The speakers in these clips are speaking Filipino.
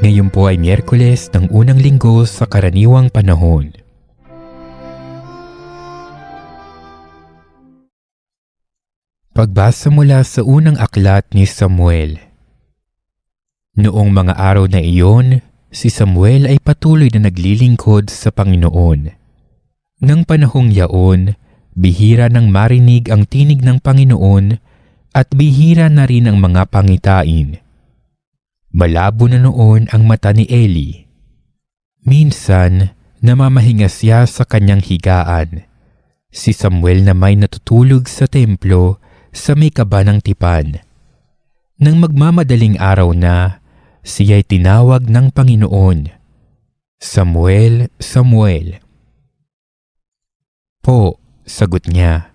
Ngayon po ay Miyerkules ng unang linggo sa karaniwang panahon. Pagbasa mula sa unang aklat ni Samuel Noong mga araw na iyon, si Samuel ay patuloy na naglilingkod sa Panginoon. Nang panahong yaon, bihira nang marinig ang tinig ng Panginoon at bihira na rin ang mga pangitain. Malabo na noon ang mata ni Eli. Minsan, namamahinga siya sa kanyang higaan. Si Samuel na may natutulog sa templo sa may kaba ng tipan. Nang magmamadaling araw na, siya'y tinawag ng Panginoon. Samuel, Samuel. Po, sagot niya.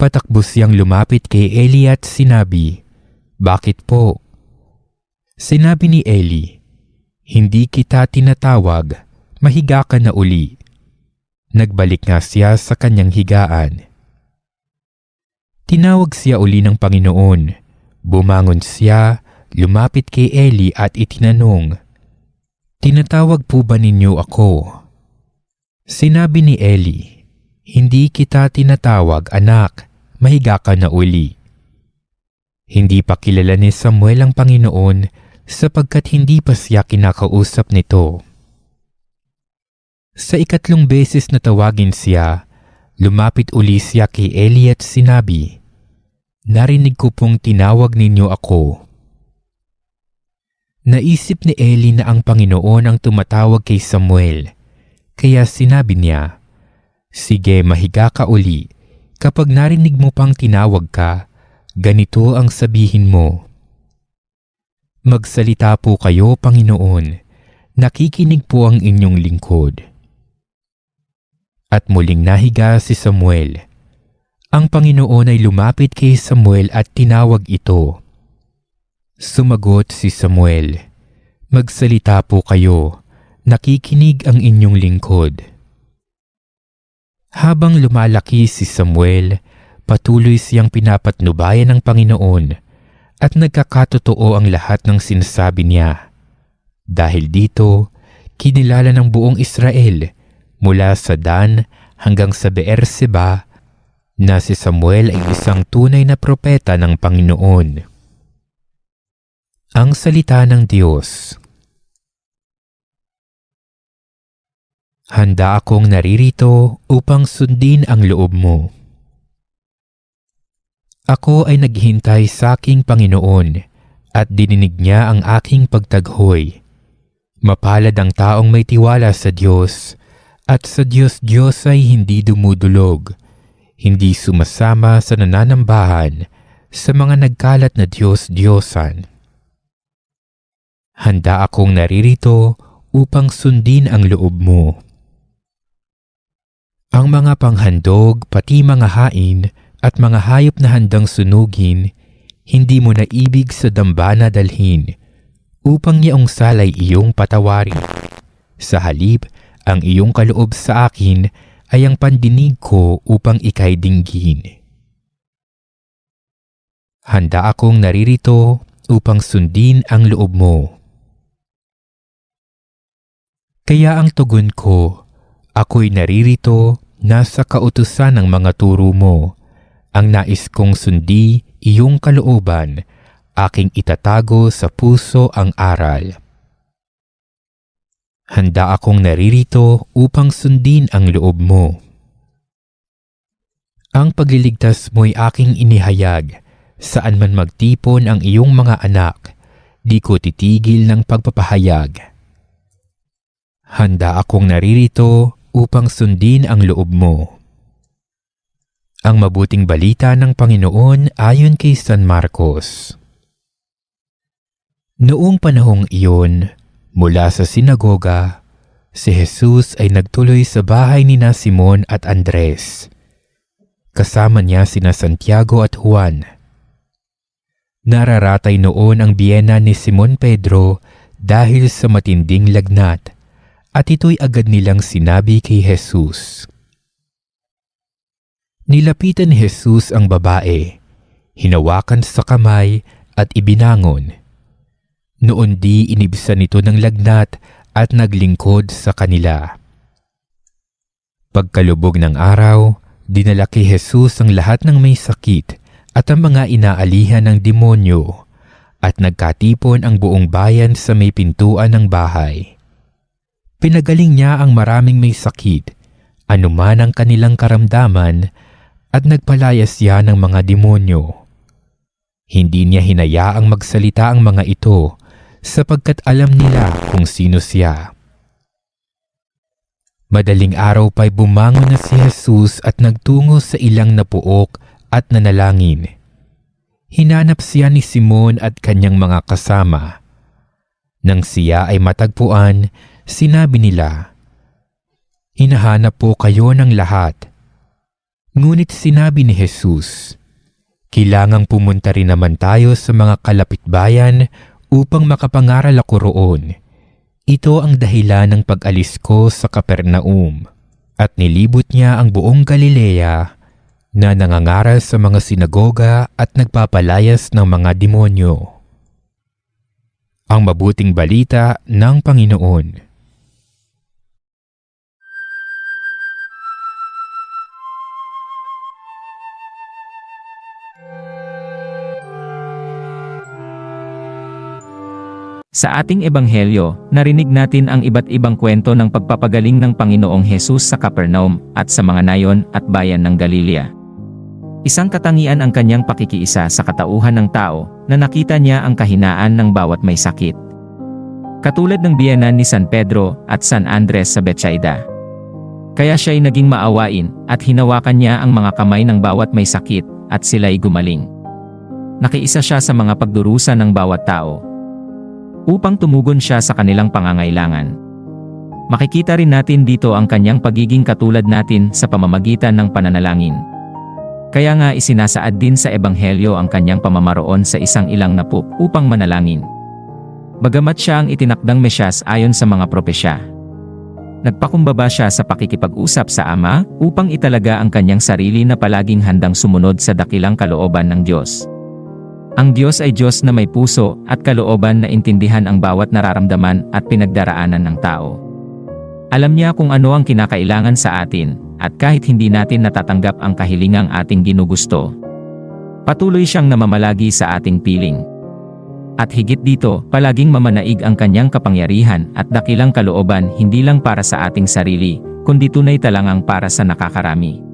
Patakbo siyang lumapit kay Eli at sinabi, Bakit po? Sinabi ni Eli, Hindi kita tinatawag, mahiga ka na uli. Nagbalik nga siya sa kanyang higaan. Tinawag siya uli ng Panginoon. Bumangon siya, lumapit kay Eli at itinanong, Tinatawag po ba ninyo ako? Sinabi ni Eli, Hindi kita tinatawag anak, mahiga ka na uli. Hindi pa kilala ni Samuel ang Panginoon sapagkat hindi pa siya kinakausap nito. Sa ikatlong beses na tawagin siya, lumapit uli siya kay Eli sinabi, Narinig ko pong tinawag ninyo ako. Naisip ni Eli na ang Panginoon ang tumatawag kay Samuel, kaya sinabi niya, Sige, mahiga ka uli. Kapag narinig mo pang tinawag ka, ganito ang sabihin mo. Magsalita po kayo, Panginoon. Nakikinig po ang inyong lingkod. At muling nahiga si Samuel. Ang Panginoon ay lumapit kay Samuel at tinawag ito. Sumagot si Samuel, Magsalita po kayo, nakikinig ang inyong lingkod. Habang lumalaki si Samuel, patuloy siyang pinapatnubayan ng Panginoon at nagkakatotoo ang lahat ng sinasabi niya. Dahil dito, kinilala ng buong Israel mula sa Dan hanggang sa Beerseba na si Samuel ay isang tunay na propeta ng Panginoon. Ang Salita ng Diyos Handa akong naririto upang sundin ang loob mo. Ako ay naghihintay sa aking Panginoon at dininig niya ang aking pagtaghoy. Mapalad ang taong may tiwala sa Diyos at sa Diyos Diyos ay hindi dumudulog, hindi sumasama sa nananambahan sa mga nagkalat na Diyos Diyosan. Handa akong naririto upang sundin ang loob mo. Ang mga panghandog, pati mga hain at mga hayop na handang sunugin, hindi mo na ibig sa dambana dalhin, upang yaong salay iyong patawarin. Sa halip, ang iyong kaloob sa akin ay ang pandinig ko upang ikay dinggin. Handa akong naririto upang sundin ang loob mo. Kaya ang tugon ko, ako'y naririto nasa kautusan ng mga turo mo. Ang nais kong sundi iyong kalooban, aking itatago sa puso ang aral. Handa akong naririto upang sundin ang loob mo. Ang pagliligtas mo'y aking inihayag, saan man magtipon ang iyong mga anak, di ko titigil ng pagpapahayag. Handa akong naririto upang sundin ang loob mo. Ang mabuting balita ng Panginoon ayon kay San Marcos. Noong panahong iyon, mula sa sinagoga, si Jesus ay nagtuloy sa bahay ni na Simon at Andres. Kasama niya sina Santiago at Juan. Nararatay noon ang biyena ni Simon Pedro dahil sa matinding lagnat at ito'y agad nilang sinabi kay Jesus. Nilapitan ni Jesus ang babae, hinawakan sa kamay at ibinangon. Noon di inibsan nito ng lagnat at naglingkod sa kanila. Pagkalubog ng araw, dinala kay Jesus ang lahat ng may sakit at ang mga inaalihan ng demonyo at nagkatipon ang buong bayan sa may pintuan ng bahay. Pinagaling niya ang maraming may sakit, anuman ang kanilang karamdaman, at nagpalayas siya ng mga demonyo. Hindi niya hinayaang magsalita ang mga ito sapagkat alam nila kung sino siya. Madaling araw pa'y bumangon na si Jesus at nagtungo sa ilang napuok at nanalangin. Hinanap siya ni Simon at kanyang mga kasama. Nang siya ay matagpuan, sinabi nila, Hinahanap po kayo ng lahat. Ngunit sinabi ni Jesus, Kailangang pumunta rin naman tayo sa mga kalapitbayan upang makapangaral ako roon. Ito ang dahilan ng pag-alis ko sa Kapernaum. At nilibot niya ang buong Galilea na nangangaral sa mga sinagoga at nagpapalayas ng mga demonyo. Ang mabuting balita ng Panginoon. Sa ating ebanghelyo, narinig natin ang iba't ibang kwento ng pagpapagaling ng Panginoong Hesus sa Capernaum at sa mga nayon at bayan ng Galilea. Isang katangian ang kanyang pakikiisa sa katauhan ng tao na nakita niya ang kahinaan ng bawat may sakit. Katulad ng biyenan ni San Pedro at San Andres sa Betsaida. Kaya siya'y naging maawain at hinawakan niya ang mga kamay ng bawat may sakit at sila'y gumaling. Nakiisa siya sa mga pagdurusa ng bawat tao upang tumugon siya sa kanilang pangangailangan. Makikita rin natin dito ang kanyang pagiging katulad natin sa pamamagitan ng pananalangin. Kaya nga isinasaad din sa Ebanghelyo ang kanyang pamamaroon sa isang ilang napuk upang manalangin. Bagamat siya ang itinakdang Mesyas ayon sa mga propesya. Nagpakumbaba siya sa pakikipag-usap sa Ama upang italaga ang kanyang sarili na palaging handang sumunod sa dakilang kalooban ng Diyos. Ang Diyos ay Diyos na may puso at kalooban na intindihan ang bawat nararamdaman at pinagdaraanan ng tao. Alam niya kung ano ang kinakailangan sa atin, at kahit hindi natin natatanggap ang kahilingang ating ginugusto. Patuloy siyang namamalagi sa ating piling. At higit dito, palaging mamanaig ang kanyang kapangyarihan at dakilang kalooban hindi lang para sa ating sarili, kundi tunay talangang para sa nakakarami.